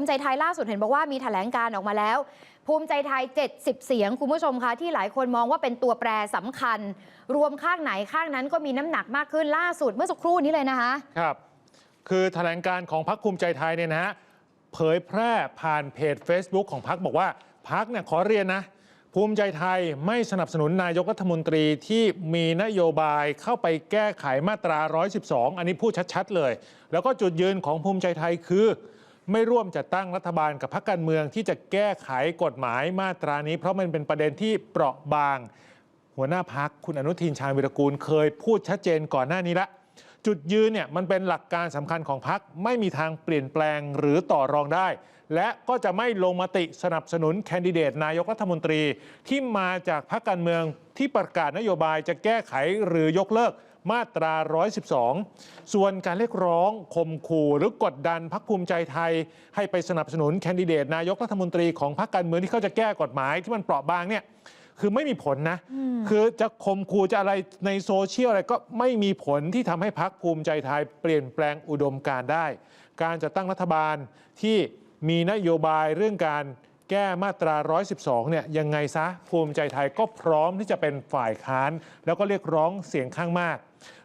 มิใจไทยล่าสุดเห็นบอกว่ามีแถลงการออกมาแล้ว ภูมิใจไทย 70 เสียง คุณผู้ชมคะที่หลายคนมองว่าเป็นตัวแปรสำคัญ รวมข้างไหนข้างนั้นก็มีน้ำหนักมากขึ้นล่าสุดเมื่อสักครู่นี้เลยนะคะครับ คือแถลงการของพรรคภูมิใจไทยเนี่ยนะฮะเผยแพร่ผ่านเพจ Facebook ของพรรคบอกว่าพรรคเนี่ยขอเรียนนะภูมิใจไทยไม่สนับสนุนนายกรัฐมนตรีที่มีนโยบายเข้าไปแก้ไขมาตรา 112 อันนี้พูดชัด ๆ เลย แล้วก็จุดยืนของภูมิใจไทยคือ ไม่ร่วมจัดตั้งรัฐบาลกับพรรคการเมืองที่จะแก้ไขกฎหมายมาตรานี้ เพราะมันเป็นประเด็นที่เปราะบาง หัวหน้าพักคุณอนุทินชาญวิรกูลเคยพูดชัดเจนก่อนหน้านี้ละ จุดยืนเนี่ยมันเป็นหลักการสำคัญของพักไม่มีทางเปลี่ยนแปลงหรือต่อรองได้ และก็จะไม่ลงมติสนับสนุนแคนดิเดตนายกรัฐมนตรี ที่มาจากพรรคการเมืองที่ประกาศนโยบายจะแก้ไขหรือยกเลิกมาตรา 112 ส่วนการเรียกร้องข่มขู่หรือกดดันพรรคภูมิใจไทย ให้ไปสนับสนุนแคนดิเดตนายกรัฐมนตรีของพรรคการเมืองที่เขาจะแก้กฎหมายที่มันเปราะบางเนี่ย คือไม่มีผลนะ คือจะข่มขู่จะอะไรในโซเชียลอะไรก็ไม่มีผลที่ทำให้พักภูมิใจไทยเปลี่ยนแปลงอุดมการณ์ได้ การจะตั้งรัฐบาลที่มีนโยบายเรื่องการแก้มาตรา 112 เนี่ยยังไงซะภูมิใจไทยก็พร้อมที่จะเป็นฝ่ายค้าน แล้วก็เรียกร้องเสียงข้างมาก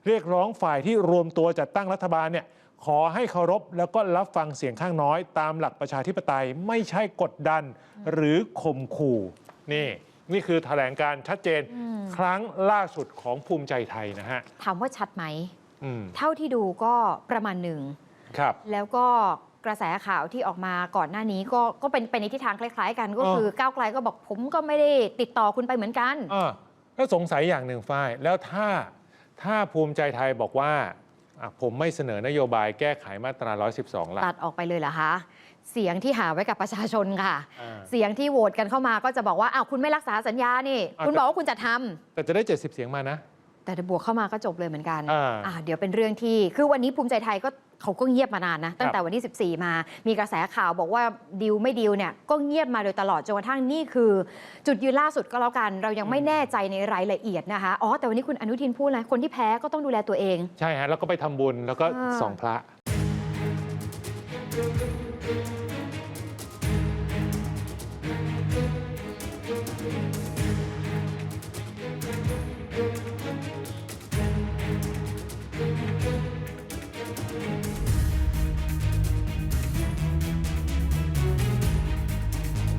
เรียกร้องฝ่ายที่รวมตัวจัดตั้งรัฐบาลเนี่ยขอให้เคารพแล้วก็รับฟังเสียงข้างน้อย ตามหลักประชาธิปไตยไม่ใช่กดดันหรือข่มขู่นี่ นี่คือแถลงการชัดเจนครั้งล่าสุดของภูมิใจไทยนะฮะ ถามว่าชัดไหมอืมเท่าที่ดูก็ประมาณหนึ่งครับ แล้วก็กระแสข่าวที่ออกมาก่อนหน้านี้ก็ก็เป็นไปในทิศทางคล้าย ๆ กัน ก็เออคือก้าวไกลก็บอกผมก็ไม่ได้ติดต่อคุณไปเหมือนกันเออแล้วสงสัยอย่างหนึ่งฝ้ายแล้วถ้าถ้าภูมิใจไทยบอกว่าอะผมไม่เสนอนโยบายแก้ไขมาตรา 112ละตัดออกไปเลยเหรอคะ เสียงที่หาไว้กับประชาชนค่ะ อ่า เสียงที่โหวตกันเข้ามาก็จะบอกว่าอ้าวคุณไม่รักษาสัญญานี่อ่าคุณแต่บอกว่าคุณจะทำ แต่จะได้ 70 เสียงมานะ แต่ถ้าบวกเข้ามาก็จบเลยเหมือนกันอ่าอ่าเดี๋ยวเป็นเรื่องที่ คือวันนี้ภูมิใจไทยก็เขาก็เงียบมานานนะ ตั้งแต่วันที่ 14 มา มีกระแสข่าวบอกว่าดิวไม่ดิวเนี่ยก็เงียบมาโดยตลอดจนกระทั่งนี่คือ จุดยืนล่าสุดก็แล้วกัน เรายังไม่แน่ใจในรายละเอียดนะคะ อ๋อ แต่วันนี้คุณอนุทินพูดเลยคนที่แพ้ก็ต้องดูแลตัวเอง ใช่ฮะ แล้วก็ไปทำบุญแล้วก็อ่า ส่องพระ Thank you.